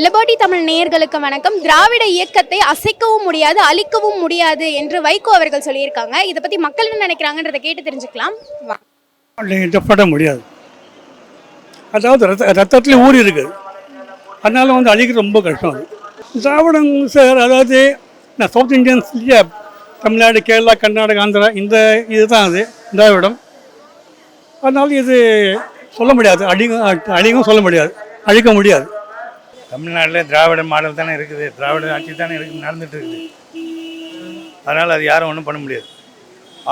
Liberty Tamil நேயர்களுக்கு வணக்கம். திராவிட இயக்கத்தை அசைக்கவும் முடியாது அழிக்கவும் முடியாது என்று வைகோ அவர்கள் சொல்லியிருக்காங்க. இதை பற்றி மக்கள் என்ன நினைக்கிறாங்கன்றதை கேட்டு தெரிஞ்சுக்கலாம். வா. டெஃபினட்டாக முடியாது. அதாவது ரத்த ரத்தத்தில் ஊறி இருக்குது. அதனால வந்து அழிக்கிறது ரொம்ப கஷ்டம். அது திராவிடம் சார் அதாவது நான் சவுத் இந்தியன்ஸ்லேயே தமிழ்நாடு கேரளா கர்நாடகா ஆந்திரா இந்த இதுதான் அது திராவிடம். அதனால இது சொல்ல முடியாது. அழிக்கும் அழிக்கும் சொல்ல முடியாது. அழிக்க முடியாது. தமிழ்நாட்டில் திராவிட மாடல் தானே இருக்குது. திராவிட ஆட்சி தானே இருக்கு நடந்துட்டு இருக்குது. அதனால் அது யாரும் ஒன்றும் பண்ண முடியாது.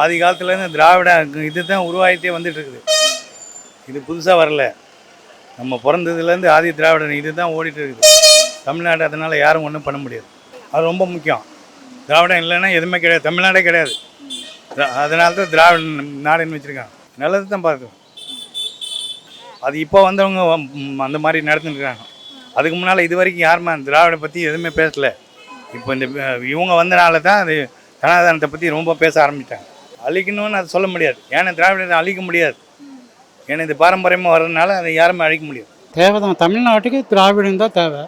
ஆதி காலத்துலேருந்து திராவிட இது தான் உருவாகிட்டே வந்துட்டுருக்குது இது புதுசாக வரல. நம்ம பிறந்ததுலேருந்து ஆதி திராவிட இது தான் ஓடிட்டு இருக்குது. தமிழ்நாடு அதனால் யாரும் ஒன்றும் பண்ண முடியாது. அது ரொம்ப முக்கியம். திராவிடம் இல்லைன்னா எதுவுமே கிடையாது. தமிழ்நாடே கிடையாது. அதனால தான் திராவிட நாடுன்னு வச்சுருக்காங்க. நல்லது தான் பார்த்து அது இப்போ வந்தவங்க அந்த மாதிரி நடந்துருக்காங்க அதுக்கு முன்னால் இது வரைக்கும் யாருமே அந்த திராவிட பற்றி எதுவுமே பேசல. இப்போ இந்த இவங்க வந்தனால தான் அது சனாதனத்தை பற்றி ரொம்ப பேச ஆரம்பிட்டாங்க அழிக்கணும்னு அது சொல்ல முடியாது. ஏன்னா திராவிடத்தை அழிக்க முடியாது. ஏன்னா இது பாரம்பரியமாக வர்றதுனால அதை யாருமே அழிக்க முடியாது. தேவை தான் தமிழ்நாட்டுக்கு திராவிடம் தான் தேவை.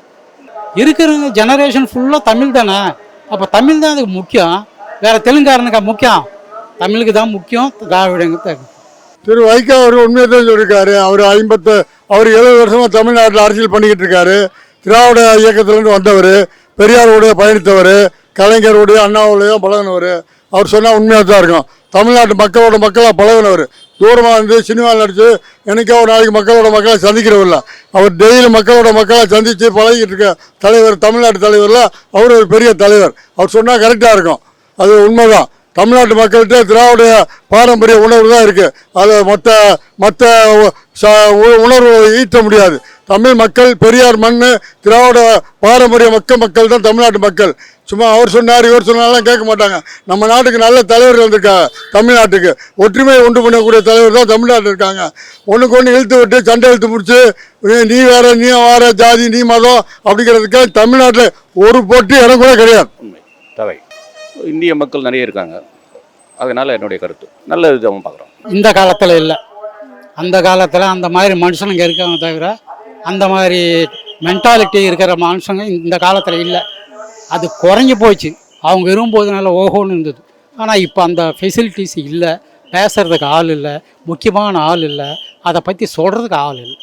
இருக்கிற ஜெனரேஷன் ஃபுல்லாக தமிழ் தானே. அப்போ தமிழ் தான் அதுக்கு முக்கியம். வேற தெலுங்காரனுக்கா முக்கியம். தமிழுக்கு தான் முக்கியம். திராவிடங்க தேவை திரு வைகோ அவர் உண்மையை தான் சொல்லியிருக்காரு. அவர் ஐம்பத்து அவர் எழுபது வருஷமா தமிழ்நாட்டில் அரசியல் பண்ணிக்கிட்டு இருக்காரு. திராவிட இயக்கத்திலேருந்து வந்தவர் பெரியாரோடைய பயணித்தவர் கலைஞருடைய அண்ணாவுடைய பழகினவர். அவர் சொன்னால் உண்மையாக தான் இருக்கும். தமிழ்நாட்டு மக்களோட மக்களாக பழகினவர். தூரமாக இருந்து சினிமாவில் நடித்து எனக்கே ஒரு நாளைக்கு மக்களோட மக்களை சந்திக்கிறவரில்ல அவர் டெய்லி மக்களோட மக்களை சந்தித்து பழகிட்டு இருக்க தலைவர் தமிழ்நாட்டு தலைவரில் அவர் ஒரு பெரிய தலைவர். அவர் சொன்னால் கரெக்டாக இருக்கும். அது உண்மைதான். தமிழ்நாட்டு மக்கள்கிட்ட திராவிட பாரம்பரிய உணர்வு தான் இருக்குது அதை மற்ற மற்ற உணர்வு ஈட்ட முடியாது. தமிழ் மக்கள் பெரியார் மண் திராவிட பாரம்பரிய மக்கள் மக்கள் தான் தமிழ்நாட்டு மக்கள். சும்மா அவர் சொன்னார் இவர் சொன்னாலும் கேட்க மாட்டாங்க. நம்ம நாட்டுக்கு நல்ல தலைவர்கள் வந்திருக்காங்க தமிழ்நாட்டுக்கு. ஒற்றுமையை உண்டு பண்ணக்கூடிய தலைவர் தான் தமிழ்நாட்டில் இருக்காங்க. ஒன்றுக்கு ஒன்று இழுத்து விட்டு சண்டை இழுத்து பிடிச்சி நீ வேற நீ வேற ஜாதி நீ மதம் அப்படிங்கிறதுக்கு தமிழ்நாட்டில் ஒரு போட்டி இடம் கூட கிடையாது. தவை இந்திய மக்கள் நிறைய இருக்காங்க. அதனால் என்னுடைய கருத்து. நல்ல விதமாக பார்க்குறோம். இந்த காலத்தில் இல்லை. அந்த காலத்தில் அந்த மாதிரி மனுஷனுங்க இருக்காங்க தவிர அந்த மாதிரி மென்டாலிட்டி இருக்கிற மனுஷங்க இந்த காலத்தில் இல்லை. அது குறைஞ்சி போச்சு. அவங்க விரும்புவதனால ஓஹோன்னு இருந்தது. ஆனால் இப்போ அந்த ஃபெசிலிட்டிஸ் இல்லை. பேசுறதுக்கு ஆள் இல்லை. முக்கியமான ஆள் இல்லை. அதை பற்றி சொல்கிறதுக்கு ஆள் இல்லை.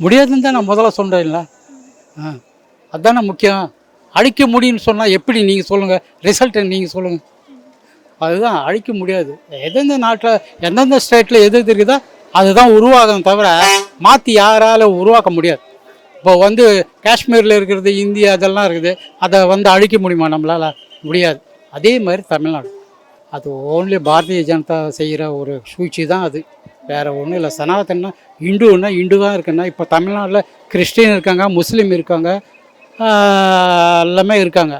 முடியாதுன்னு தான் நான் முதல்ல சொல்கிறேன்ல ஆ அதுதானே முக்கியம். அழிக்க முடியும்னு சொன்னால் எப்படி நீங்கள் சொல்லுங்கள் ரிசல்ட்டை நீங்கள் சொல்லுங்கள் அதுதான் அழிக்க முடியாது. எந்தெந்த நாட்டில் எந்தெந்த ஸ்டேட்டில் எது எது இருக்குதோ அதுதான் உருவாகும் தவிர மாற்றி யாரால உருவாக்க முடியாது. இப்போ வந்து காஷ்மீரில் இருக்கிறது இந்தியா அதெல்லாம் இருக்குது. அதை வந்து அழிக்க முடியுமா? நம்மளால் முடியாது. அதே மாதிரி தமிழ்நாடு. அது ஓன்லி பாரதிய ஜனதா செய்கிற ஒரு சூழ்ச்சி தான் அது. வேறு ஒன்றும் இல்லை. சனாதனா இந்துன்னா இந்து தான் இருக்குன்னா இப்போ தமிழ்நாட்டில் கிறிஸ்டின் இருக்காங்க முஸ்லீம் இருக்காங்க எல்லாமே இருக்காங்க.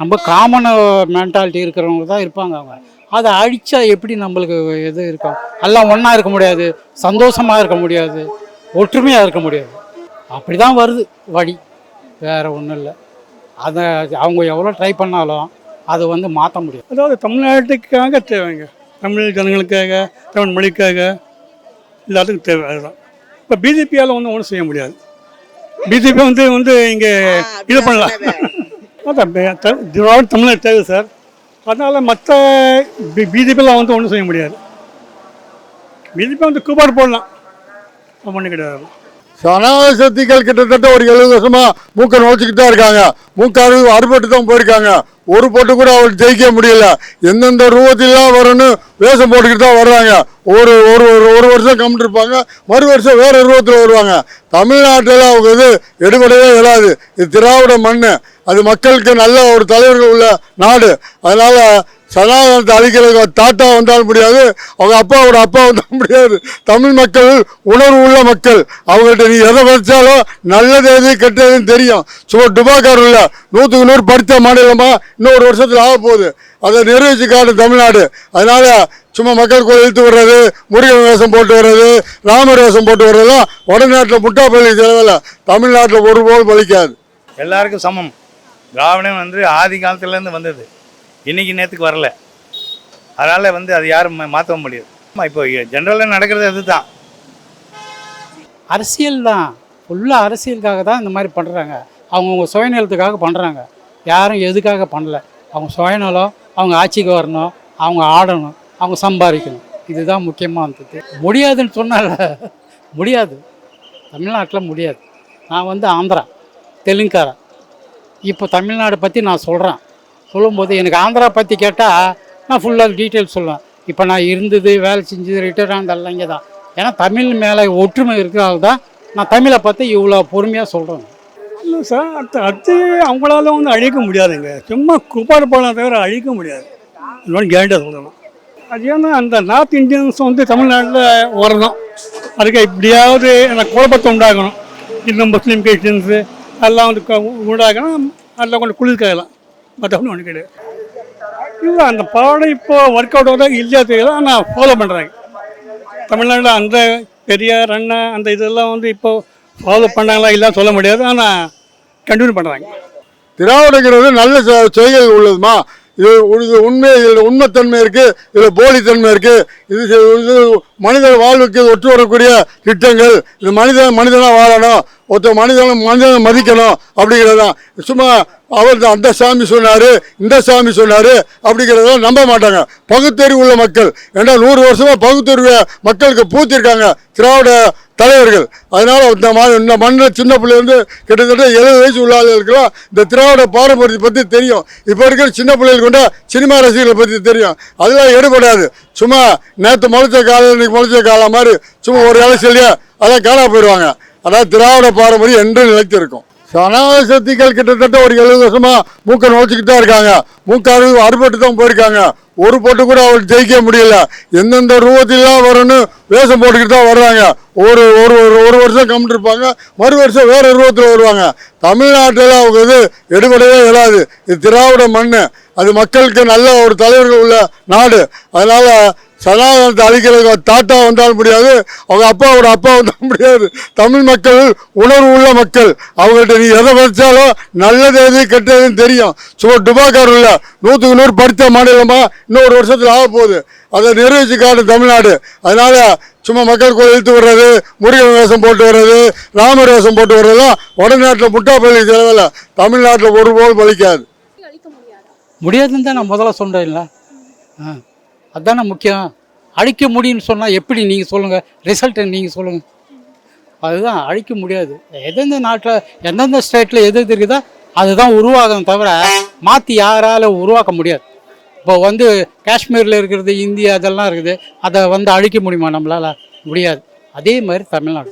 நம்ம காமன் மென்டாலிட்டி இருக்கிறவங்க தான் இருப்பாங்க அவங்க. அதை அழிச்சா எப்படி நம்மளுக்கு எது இருக்கும்? எல்லாம் ஒன்றா இருக்க முடியாது. சந்தோஷமாக இருக்க முடியாது. ஒற்றுமையாக இருக்க முடியாது. அப்படி தான் வருது வழி. வேறு ஒன்றும் இல்லை. அதை அவங்க எவ்வளோ ட்ரை பண்ணாலும் அதை வந்து மாற்ற முடியாது. அதாவது தமிழ்நாட்டுக்காக தேவைங்க. தமிழ் ஜனங்களுக்காக தமிழ் மொழிக்காக எல்லாத்துக்கும் தேவை அதுதான். இப்போ பிஜேபியால் ஒன்றும் ஒன்றும் செய்ய முடியாது. பிஜேபி வந்து வந்து இங்கே இது பண்ணலாம். அதான் பே- திராவிட தமிழ்நாடு தேவை சார். அதனால் மற்ற பிஜேபியெலாம் வந்து ஒன்றும் செய்ய முடியாது. பிஜேபி வந்து கூப்பாடு போடலாம். ஒன்றும் கிடையாது. சனாதன சக்திகள் கிட்டத்தட்ட ஒரு எழுபது வருஷமா மூக்க நுழைச்சிக்கிட்டு தான் இருக்காங்க. மூக்க அறு அறுபட்டு தான் போயிருக்காங்க. ஒரு போட்டு கூட அவர் ஜெயிக்க முடியல. எந்தெந்த ரூபத்திலாம் வரும்னு வேஷம் போட்டுக்கிட்டு தான் வர்றாங்க. ஒரு ஒரு ஒரு ஒரு வருஷம் கம்மிட்டு இருப்பாங்க. மறு வருஷம் வேற ரூபத்தில் வருவாங்க. தமிழ்நாட்டில் அவங்க இது எடுபடவே இயலாது. இது திராவிட மண் அது மக்களுக்கு நல்ல ஒரு தலைவர்கள் உள்ள நாடு. அதனால சனாதனத்தை அழிக்கிறதுக்கு தாத்தா வந்தாலும் முடியாது அவங்க அப்பாவோட அப்பா வந்தாலும் முடியாது. தமிழ் மக்கள் உணர்வு உள்ள மக்கள். அவங்கள்ட்ட நீ எதை படித்தாலும் நல்லது எது கெட்டதுன்னு தெரியும். சும்மா டுபாக்கார் இல்லை நூற்றுக்கு நூறு படித்த மாநிலமா இன்னொரு வருஷத்தில் ஆக போகுது. அதை நிர்வகிச்சு காட்டு தமிழ்நாடு. அதனால சும்மா மக்கள் கூட இழுத்து விடுறது முருகன் வேஷம் போட்டு வர்றது ராமர் வேஷம் போட்டு வர்றதுலாம் வடநாட்டில் முட்டா பள்ளி செலவில் தமிழ்நாட்டில் ஒருபோதும் பலிக்காது. எல்லாருக்கும் சமம். திராவிடம் வந்து ஆதி காலத்துலேருந்து வந்தது. இன்றைக்கி நேற்றுக்கு வரல. அதனால் வந்து அது யாரும் மாற்ற முடியாது. ஆமா, இப்போ ஜென்ரலாக நடக்கிறது அதுதான். அரசியல் தான். ஃபுல்லாக அரசியலுக்காக தான் இந்த மாதிரி பண்ணுறாங்க அவங்கவுங்க சுயநலத்துக்காக பண்ணுறாங்க யாரும் எதுக்காக பண்ணல. அவங்க சுயநலம் அவங்க ஆட்சிக்கு வரணும் அவங்க ஆடணும் அவங்க சம்பாதிக்கணும். இதுதான் முக்கியமாக இருந்தது முடியாதுன்னு சொன்னால முடியாது. தமிழ்நாட்டில் முடியாது. நான் வந்து ஆந்திரா தெலுங்காரன் இப்போ தமிழ்நாடு பற்றி நான் சொல்கிறேன் சொல்லும்போது எனக்கு ஆந்திரா பற்றி கேட்டால் நான் ஃபுல்லாக டீட்டெயில் சொல்லுவேன். இப்போ நான் இருந்தது வேலை செஞ்சது ரிட்டையர் ஆனதெல்லாம் இங்கே தான் ஏன்னா தமிழ் மேலே ஒற்றுமை இருக்கிறதால தான் நான் தமிழை பற்றி இவ்வளோ பொறுமையாக சொல்கிறேன் இல்லை சார் அடுத்து அடுத்து அவங்களால வந்து அழிக்க முடியாதுங்க. சும்மா குப்பாடு போடலாம் தவிர அழிக்க முடியாது. இன்னொன்று கேரண்டியாக சொல்லணும். அது ஏன்னா அந்த நார்த் இந்தியன்ஸ் வந்து தமிழ்நாட்டில் வரணும் அதுக்கு எப்படியாவது அந்த குழப்பத்தை உண்டாகணும். இன்னும் முஸ்லீம் கிறிஸ்டின்ஸு எல்லாம் வந்து உண்டாகணும். அதில் கொஞ்சம் குளிர்காயலாம் மற்றபடி ஒன்றும் கிடையாது இல்லை அந்த பாடம் இப்போ ஒர்க் அவுட் ஆகுதா இல்லையா தெரியல. ஆனால் ஃபாலோ பண்ணுறாங்க தமிழ்நாட்டில் அந்த பெரியார் அண்ணா அந்த இதெல்லாம் வந்து இப்போ ஃபாலோ பண்ணாங்களா இல்லை சொல்ல முடியாது. ஆனால் கண்டினியூ பண்ணுறாங்க திராவிடங்கிறது நல்ல செ- செய்கைகள் உள்ளதுமா. இது இது உண்மை இதில் உண்மைத்தன்மை இருக்குது இதில் போலித்தன்மை இருக்குது இது இது மனித வாழ்வுக்கு ஒற்று வரக்கூடிய திட்டங்கள். இது மனிதன் மனிதனாக வாழணும். ஒருத்தர் மனிதனை மனிதனை மதிக்கணும் அப்படிங்கிறது தான் சும்மா அவர் தான் அந்த சாமி சொன்னார் இந்த சாமி சொன்னார் அப்படிங்கிறத நம்ப மாட்டாங்க. பகுத்தறிவு உள்ள மக்கள். ஏன்னா நூறு வருஷமாக பகுத்தறிவு மக்களுக்கு பூத்திருக்காங்க திராவிட தலைவர்கள். அதனால் இந்த மா இந்த மண்ணில் சின்ன பிள்ளைலேருந்து கிட்டத்தட்ட எழுபது வயசு உள்ள ஆளுகளுக்கெல்லாம் இந்த திராவிட பாரம்பரியத்தை பற்றி தெரியும். இப்போ இருக்கிற சின்ன பிள்ளைகள் கொண்ட சினிமா ரசிகர்களை பற்றி தெரியும். அதெல்லாம் எடுபடாது. சும்மா நேற்று முளைச்ச காலம் இன்னைக்கு முளைச்ச காலம் மாதிரி சும்மா ஒரு இலை சொல்லியே அதான் காணா போயிடுவாங்க அதான் திராவிட பாரம்பரியம் என்று நிலைத்திருக்கும். சனாத சக்திகள் கிட்டத்தட்ட ஒரு எழுபது வருஷமா மூக்க நுழைச்சிக்கிட்டு தான் இருக்காங்க. மூக்க அறுபது அறுபட்டு தான் போயிருக்காங்க. ஒரு போட்டு கூட அவர் ஜெயிக்க முடியல. எந்தெந்த ரூபத்திலாம் வரணும்னு வேஷம் போட்டுக்கிட்டு தான் வர்றாங்க. ஒரு ஒரு ஒரு ஒரு வருஷம் கம்மிட்டு இருப்பாங்க. மறு வருஷம் வேற ரூபத்தில் வருவாங்க. தமிழ்நாட்டில் அவங்க இது எடுபடவே இயலாது. இது திராவிட மண் அது மக்களுக்கு நல்ல ஒரு தலைவர்கள் உள்ள நாடு. அதனால சனாதனத்தை அழிக்கிறதுக்கு தாத்தா வந்தாலும் முடியாது அவங்க அப்பாவோட அப்பா வந்தாலும் முடியாது. தமிழ் மக்கள் உணர்வு உள்ள மக்கள். அவங்கள்ட்ட நீ எதை படித்தாலும் நல்லது எது கெட்டதுன்னு தெரியும். சும்மா டுபாக்கார் இல்லை நூற்றுக்கு நூறு படித்த மாநிலமா இன்னும் ஒரு வருஷத்தில் ஆக போகுது. அதை நிர்வகிச்சு காட்டும் தமிழ்நாடு. அதனால சும்மா மக்கள் கோயில் இழுத்து விடுறது முருகன் வேஷம் போட்டு வர்றது ராமர் வேஷம் போட்டு வர்றதுலாம் வடநாட்டில் முட்டா பள்ளி செலவில் தமிழ்நாட்டில் ஒருபோதும் பலிக்காது. முடியாதுன்னு தான் நான் முதல்ல சொன்னேன்ல ஆ. அதுதானே முக்கியம். அழிக்க முடியும்னு சொன்னால் எப்படி நீங்கள் சொல்லுங்கள் ரிசல்ட்டை நீங்கள் சொல்லுங்கள் அதுதான் அழிக்க முடியாது. எந்தெந்த நாட்டில் எந்தெந்த ஸ்டேட்டில் எது எது இருக்குதோ அதுதான் உருவாகும் தவிர மாற்றி யாரால உருவாக்க முடியாது. இப்போ வந்து காஷ்மீரில் இருக்கிறது இந்தியா அதெல்லாம் இருக்குது. அதை வந்து அழிக்க முடியுமா? நம்மளால் முடியாது. அதே மாதிரி தமிழ்நாடு.